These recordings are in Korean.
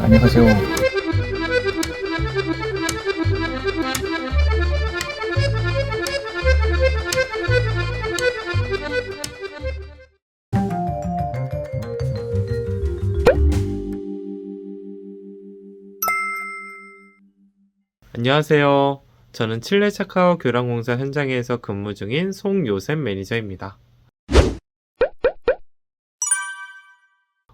안녕하세요. 안녕하세요. 저는 칠레 차카오 교량공사 현장에서 근무 중인 송요셉 매니저입니다.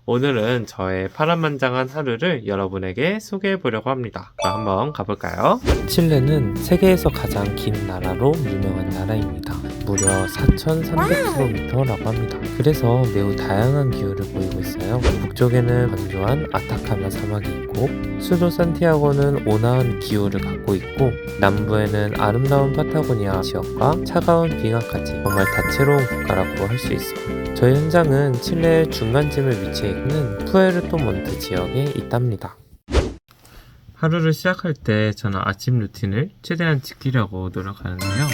오늘은 저의 파란만장한 하루를 여러분에게 소개해 보려고 합니다. 그럼 한번 가볼까요? 칠레는 세계에서 가장 긴 나라로 유명한 나라입니다. 무려 4,300km라고 합니다. 그래서 매우 다양한 기후를 보이고 있어요. 북쪽에는 건조한 아타카마 사막이 있고 수도 산티아고는 온화한 기후를 갖고 있고 남부에는 아름다운 파타고니아 지역과 차가운 빙하까지 정말 다채로운 국가라고 할 수 있습니다. 저희 현장은 칠레의 중간쯤에 위치해 있는 푸에르토 몬트 지역에 있답니다. 하루를 시작할 때 저는 아침 루틴을 최대한 지키려고 노력하는데요.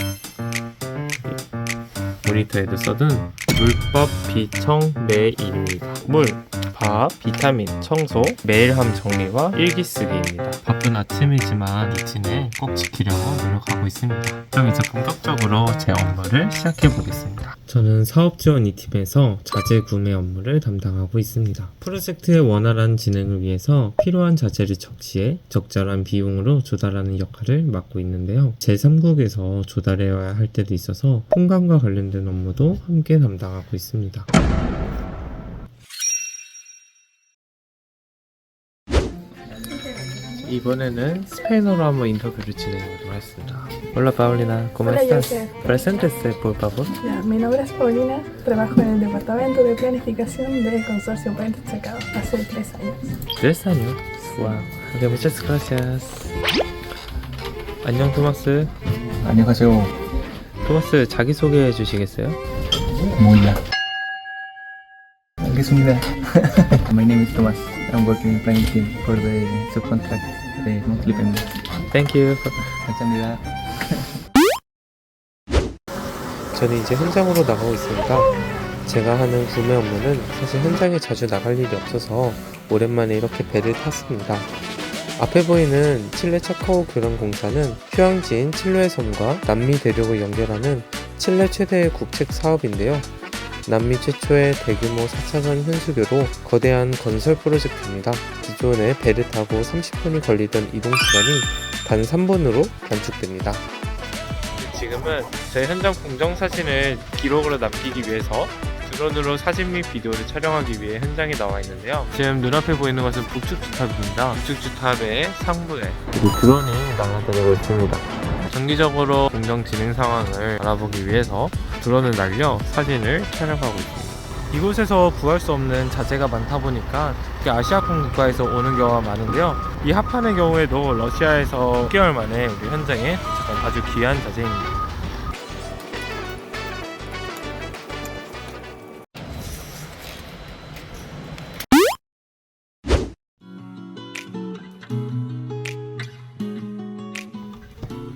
모니터에도 써둔 물법 비청 매입니다. 물, 밥, 비타민, 청소, 메일함 정리와 일기 쓰기입니다. 바쁜 아침이지만 루틴을 꼭 지키려고 노력하고 있습니다. 그럼 이제 본격적으로 제 업무를 시작해 보겠습니다. 저는 사업 지원 2팀에서 자재 구매 업무를 담당하고 있습니다. 프로젝트의 원활한 진행을 위해서 필요한 자재를 적시해 적절한 비용으로 조달하는 역할을 맡고 있는데요. 제3국에서 조달해야 할 때도 있어서 통관과 관련된 업무도 함께 담당하고 있습니다. 이번에는 스페인어로 한번 인터뷰를 진행해보도록 하겠습니다. Hola Paulina, ¿cómo Hola, estás? Joseph. Preséntese, por favor. Ya, mi nombre es Paulina, trabajo en el Departamento de Planificación del Consorcio Puentes Chacao hace tres años. Tres años. Wow. Ok, muchas gracias. 안녕 토마스. 안녕하세요. 토마스 자기 소개해 주시겠어요? 뭐야? 알겠습니다. My name is Thomas. I'm working in planning team for the subcontract the monthly payment. Thank you. 감사합니다. 저는 이제 현장으로 나가고 있습니다. 제가 하는 구매 업무는 사실 현장에 자주 나갈 일이 없어서 오랜만에 이렇게 배를 탔습니다. 앞에 보이는 칠레 차카오 교량 공사는 휴양지인 칠레 섬과 남미 대륙을 연결하는 칠레 최대의 국책 사업인데요. 남미 최초의 대규모 4차선 현수교로 거대한 건설 프로젝트입니다. 기존에 배를 타고 30분이 걸리던 이동 시간이 단 3분으로 단축됩니다. 지금은 제 현장 공정 사진을 기록으로 남기기 위해서 드론으로 사진 및 비디오를 촬영하기 위해 현장에 나와 있는데요. 지금 눈앞에 보이는 것은 북측 주탑입니다. 북측 주탑의 상부에 그리고 드론이 날아다니고 있습니다. 정기적으로 공정 진행 상황을 알아보기 위해서 드론을 날려 사진을 촬영하고 있습니다. 이곳에서 구할 수 없는 자재가 많다 보니까 아시아권 국가에서 오는 경우가 많은데요. 이 합판의 경우에도 러시아에서 6개월 만에 우리 현장에 도착한 아주 귀한 자재입니다.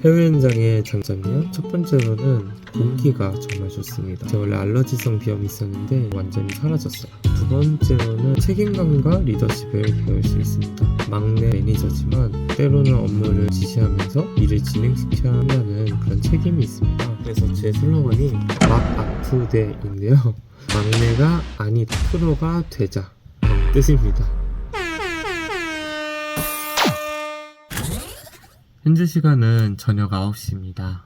해외 현장의 장점이요. 첫 번째로는 공기가 정말 좋습니다. 제가 원래 알러지성 비염이 있었는데 완전히 사라졌어요. 두 번째로는 책임감과 리더십을 배울 수 있습니다. 막내 매니저지만 때로는 업무를 지시하면서 일을 진행시켜야 한다는 그런 책임이 있습니다. 그래서 제 슬로건이 막 아프대인데요. 막내가 아니다. 프로가 되자. 뜻입니다. 현재 시간은 저녁 9시입니다.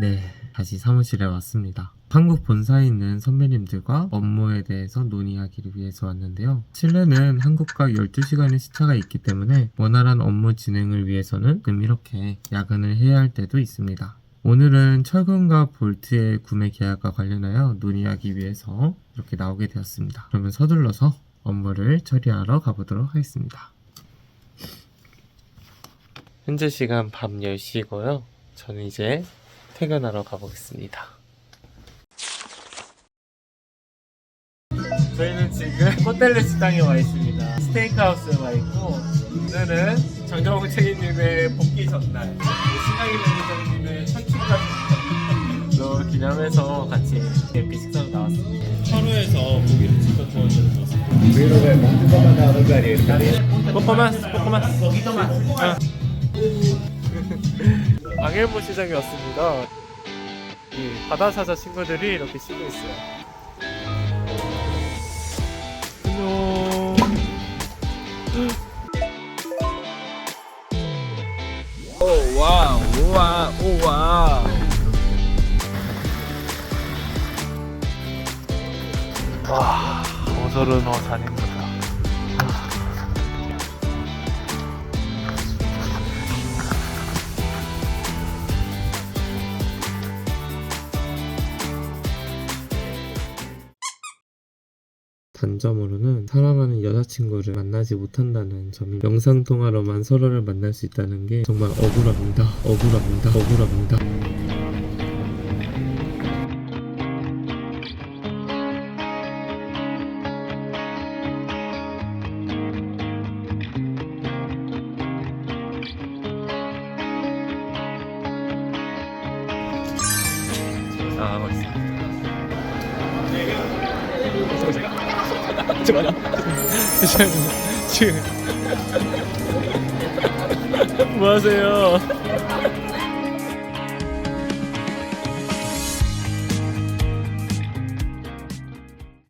네, 다시 사무실에 왔습니다. 한국 본사에 있는 선배님들과 업무에 대해서 논의하기를 위해서 왔는데요. 칠레는 한국과 12시간의 시차가 있기 때문에 원활한 업무 진행을 위해서는 금 이렇게 야근을 해야 할 때도 있습니다. 오늘은 철근과 볼트의 구매 계약과 관련하여 논의하기 위해서 이렇게 나오게 되었습니다. 그러면 서둘러서 업무를 처리하러 가보도록 하겠습니다. 현재 시간 밤 10시고요. 저는 이제 퇴근하러 가보겠습니다. 저희는 지금 호텔 레스탕에 와 있습니다. 스테이크하우스에 와 있고 오늘은 정정욱 책임님의 복귀 전날, 신강희 매니저님의 천출가 그거 기념해서 같이 이렇게 식사로 나왔습니다. 차로에서 고기를 직접 구워주는 모습. 포커마스, 포커마스. 아. 방일모 시장에 왔습니다. 이 바다사자 친구들이 이렇게 쉬고 있어요. 안녕. 오 와우 우와 우와 와 어서른 어산입니다 단점으로는 사랑하는 여자친구를 만나지 못한다는 점이 영상통화로만 서로를 만날 수 있다는 게 정말 억울합니다. 억울합니다. 억울합니다. 나가고 잠시만요 지금 뭐 하세요